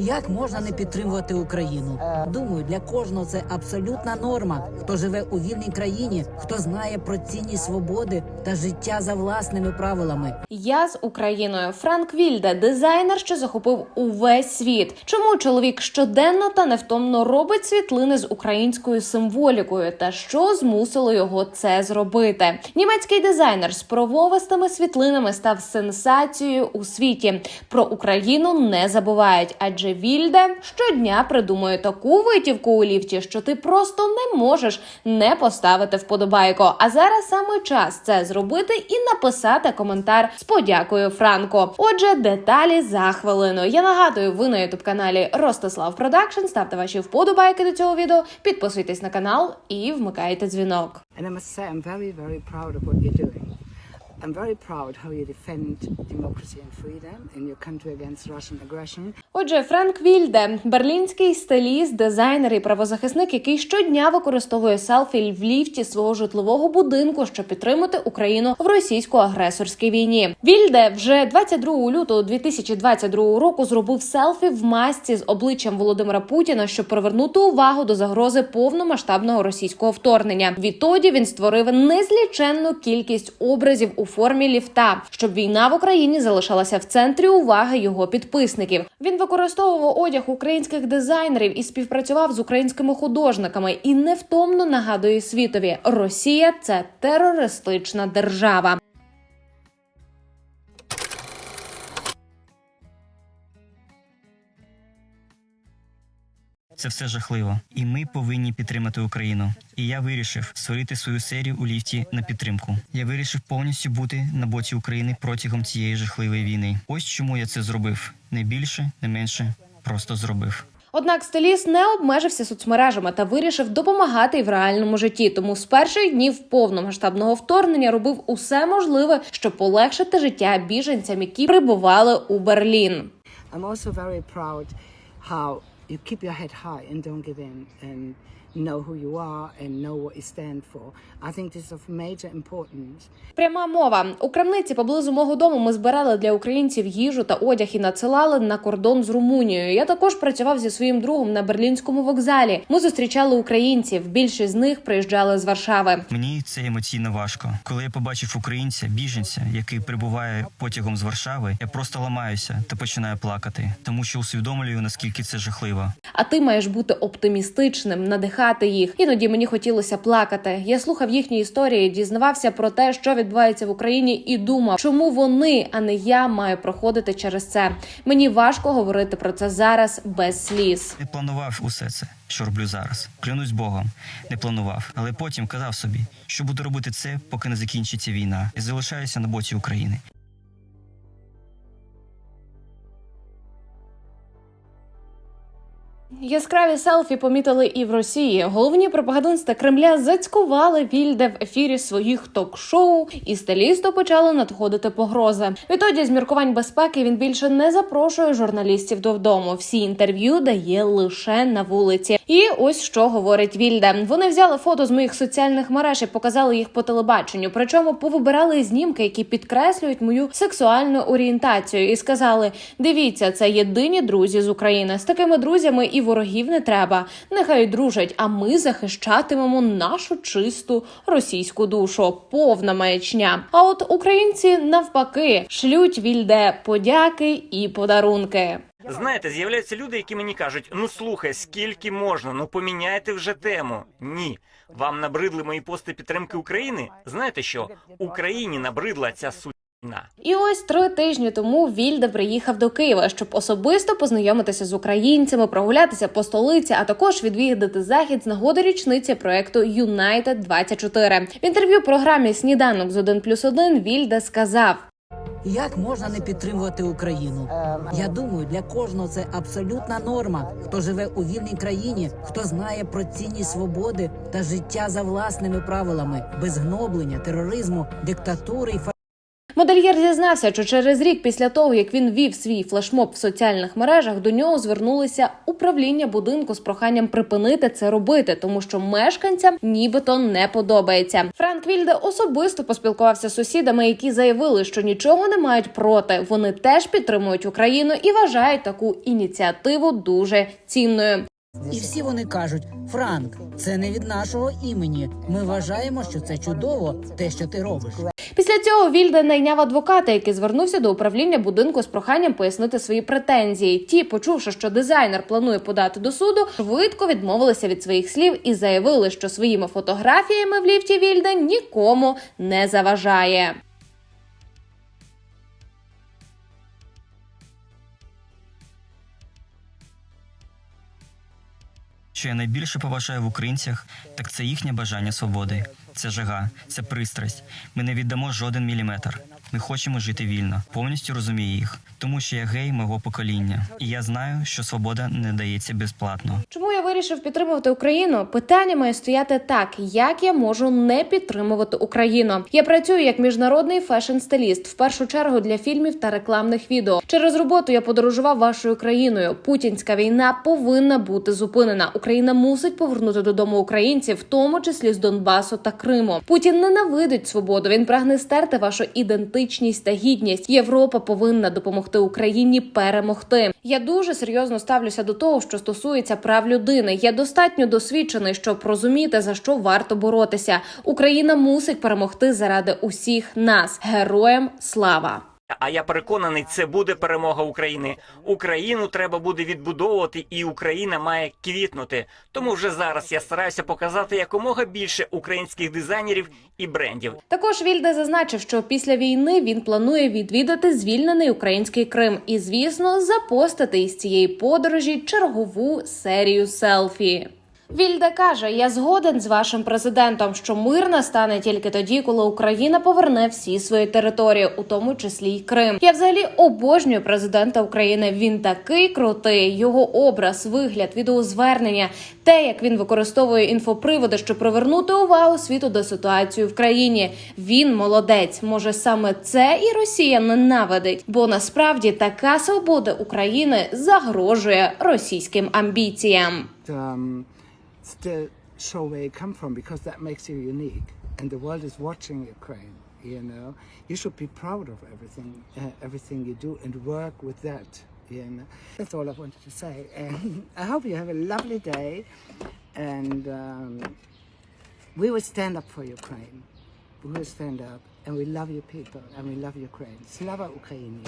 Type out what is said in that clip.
Як можна не підтримувати Україну? Думаю, для кожного це абсолютна норма. Хто живе у вільній країні, хто знає про цінність свободи та життя за власними правилами. Я з Україною. Франк Вільде, дизайнер, що захопив увесь світ. Чому чоловік щоденно та невтомно робить світлини з українською символікою? Та що змусило його це зробити? Німецький дизайнер з прововистими світлинами став сенсацією у світі. Про Україну не забувають, адже Вільде щодня придумує таку витівку у ліфті, що ти просто не можеш не поставити вподобайку. А зараз саме час це зробити і написати коментар з подякою Франко. Отже, деталі за хвилину. Я нагадую, ви на ютуб каналі Ростислав Продакшн. Ставте ваші вподобайки до цього відео, підписуйтесь на канал і вмикайте дзвінок. And I must say, I'm very, very proud of what you defend Отже, Франк Вільде, берлінський стиліст, дизайнер і правозахисник, який щодня використовує селфі в ліфті свого житлового будинку, щоб підтримати Україну в російсько-агресорській війні. Вільде вже 22 лютого 2022 року зробив селфі в масці з обличчям Володимира Путіна, щоб привернути увагу до загрози повномасштабного російського вторгнення. Відтоді він створив незліченну кількість образів у формі ліфта, щоб війна в Україні залишалася в центрі уваги його підписників. Він використовував одяг українських дизайнерів і співпрацював з українськими художниками і невтомно нагадує світові: Росія це терористична держава. Це все жахливо, і ми повинні підтримати Україну. І я вирішив створити свою серію у ліфті на підтримку. Я вирішив повністю бути на боці України протягом цієї жахливої війни. Ось чому я це зробив. Не більше, не менше, просто зробив. Однак стиліст не обмежився соцмережами та вирішив допомагати і в реальному житті. Тому з перших днів повномасштабного вторгнення робив усе можливе, щоб полегшити життя біженцям, які прибували у Берлін. I'm also very proud how you keep your head high and don't give in and know who you are and know what you stand for. I think this is of major importance. Пряма мова у крамниці поблизу мого дому. Ми збирали для українців їжу та одяг і надсилали на кордон з Румунією. Я також працював зі своїм другом на берлінському вокзалі. Ми зустрічали українців. Більшість з них приїжджали з Варшави. Мені це емоційно важко. Коли я побачив українця, біженця, який прибуває потягом з Варшави, я просто ламаюся та починаю плакати, тому що усвідомлюю наскільки це жахливо. А ти маєш бути оптимістичним, надихати їх. Іноді мені хотілося плакати. Я слухав їхні історії, дізнавався про те, що відбувається в Україні, і думав, чому вони, а не я, маю проходити через це. Мені важко говорити про це зараз без сліз. Не планував усе це, що роблю зараз. Клянусь Богом, не планував. Але потім казав собі, що буду робити це, поки не закінчиться війна, і залишаюся на боці України. Яскраві селфі помітили і в Росії. Головні пропагандисти Кремля зацькували Вільде в ефірі своїх ток-шоу, і стилісту почали надходити погрози. Відтоді з міркувань безпеки він більше не запрошує журналістів додому. Всі інтерв'ю дає лише на вулиці. І ось що говорить Вільде. Вони взяли фото з моїх соціальних мереж і показали їх по телебаченню. Причому повибирали знімки, які підкреслюють мою сексуальну орієнтацію, і сказали: дивіться, це єдині друзі з України. З такими друзями і ворогів не треба. Нехай дружать, а ми захищатимемо нашу чисту російську душу. Повна маячня. А от українці навпаки шлють вільде подяки і подарунки. Знаєте, з'являються люди, які мені кажуть: ну слухай, скільки можна, ну поміняйте вже тему. Ні. Вам набридли мої пости підтримки України? Знаєте що? Україні набридла ця сутіна. І ось три тижні тому Вільде приїхав до Києва, щоб особисто познайомитися з українцями, прогулятися по столиці, а також відвідати захід з нагоди річниці проекту United 24 В інтерв'ю програмі Сніданок з 1 плюс 1 Вільде сказав. Як можна не підтримувати Україну? Я думаю, для кожного це абсолютна норма. Хто живе у вільній країні, хто знає про цінність свободи та життя за власними правилами, без гноблення, тероризму, диктатури і Модельєр зізнався, що через рік після того, як він вів свій флешмоб в соціальних мережах, до нього звернулися управління будинку з проханням припинити це робити, тому що мешканцям нібито не подобається. Франк Вільде особисто поспілкувався з сусідами, які заявили, що нічого не мають проти. Вони теж підтримують Україну і вважають таку ініціативу дуже цінною. І всі вони кажуть: Франк, це не від нашого імені. Ми вважаємо, що це чудово, те, що ти робиш. Після цього Вільде найняв адвоката, який звернувся до управління будинку з проханням пояснити свої претензії. Ті, почувши, що дизайнер планує подати до суду, швидко відмовилися від своїх слів і заявили, що своїми фотографіями в ліфті Вільде нікому не заважає. Що я найбільше поважаю в українцях, так це їхнє бажання свободи. Це жага, це пристрасть. Ми не віддамо жоден міліметр. Ми хочемо жити вільно, повністю розумію їх, тому що я гей мого покоління, і я знаю, що свобода не дається безплатно. Чому я вирішив підтримувати Україну? Питання має стояти так: як я можу не підтримувати Україну? Я працюю як міжнародний фешн-стиліст, в першу чергу для фільмів та рекламних відео. Через роботу я подорожував вашою країною. Путінська війна повинна бути зупинена. Україна мусить повернути додому українців, в тому числі з Донбасу та Криму. Путін ненавидить свободу. Він прагне стерти вашу ідентичність та гідність. Європа повинна допомогти Україні перемогти. Я дуже серйозно ставлюся до того, що стосується прав людини. Я достатньо досвідчений, щоб розуміти за що варто боротися. Україна мусить перемогти заради усіх нас. Героям слава! А я переконаний, це буде перемога України. Україну треба буде відбудовувати, і Україна має квітнути. Тому вже зараз я стараюся показати якомога більше українських дизайнерів і брендів. Також Вільде зазначив, що після війни він планує відвідати звільнений український Крим і, звісно, запостити із цієї подорожі чергову серію селфі. Вільде каже: я згоден з вашим президентом, що мир настане тільки тоді, коли Україна поверне всі свої території, у тому числі й Крим. Я взагалі обожнюю президента України. Він такий крутий. Його образ, вигляд, відеозвернення, те, як він використовує інфоприводи, щоб привернути увагу світу до ситуації в країні. Він молодець. Може, саме це і Росія ненавидить, бо насправді така свобода України загрожує російським амбіціям. um, still show where you come from because that makes you unique. And the world is watching Ukraine you know? You should be proud of everything uh, everything you do and work with that you know? That's all I wanted to say. And I hope you have a lovely day. And um, we will stand up for Ukraine. We will stand up. And we love you people. And we love Ukraine. Slava Ukraini